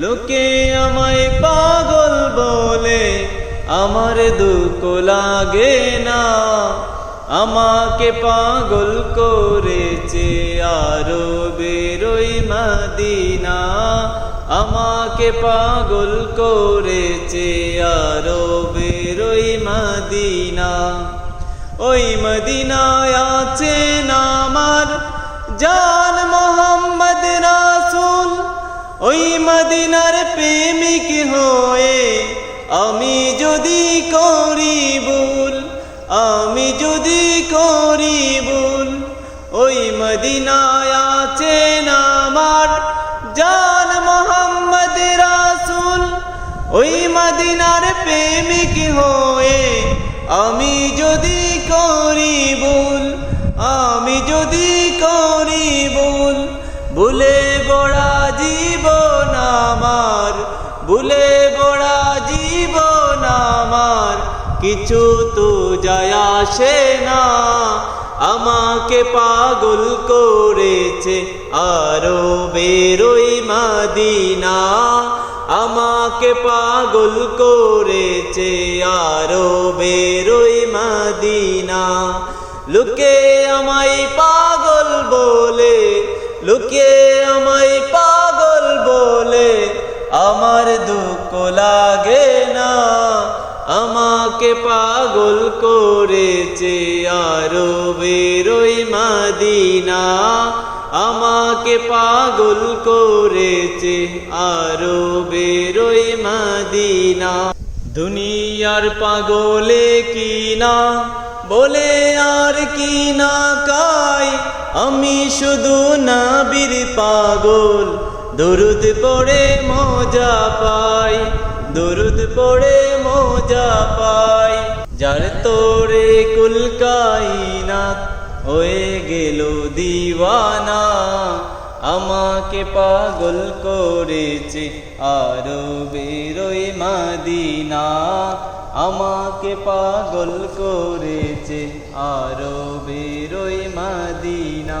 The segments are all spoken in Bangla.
লোকে আমায় পাগল বলে, আমার দুঃখ লাগে না। আমাকে পাগল করেছে আরও বেরোই মাদিনা। আমাকে পাগল করেছে আরও বেরোই মাদিনা। ওই মদিনায় আছে না আমার জান প্রেমিক হয়ে আমি যদি করি ভুল, আমি যদি করি ভুল, ওই মদিনায় আছেন আমার জান মোহাম্মদ রাসুল। ওই মদিনার প্রেমিক হয়ে আমি যদি করি ভুল, আমি যদি করি ভুল, ভুলে বড়া জীবন আমার। ভুলে বড়া জীবন আমার, কিছু তো যায় আসে না। আমাকে পাগল করেছে আরও বেরোই মাদিনা। আমাকে পাগল করেছে আরও বেরোই মাদিনা। লোকে আমায় পাগল বলে, লোকে আমায় পাগল বলে, আমার লাগে না। আমাকে পাগল করেছে আরও বেরোই মাদিনা। আমাকে পাগল করেছে আরও বেরোই মাদিনা। দুনিয়ার পাগলে কি না বলে আর কি না কাই? আমি শুধু নাবির পাগল দরুদ পড়ে মজা পাই, দরুদ পড়ে মজা পাই। যার তোরে কুলকাইনাত হয়ে গেল দিওয়ানা, আমাকে পাগল করেছে আরও বেরোই মাদিনা। আমাকে পাগল করেছে আরও বেরোই মাদিনা।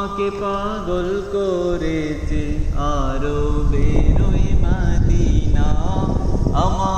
আমাকে পাগল করেছে আরও বেরোয় মাদিনা। আমা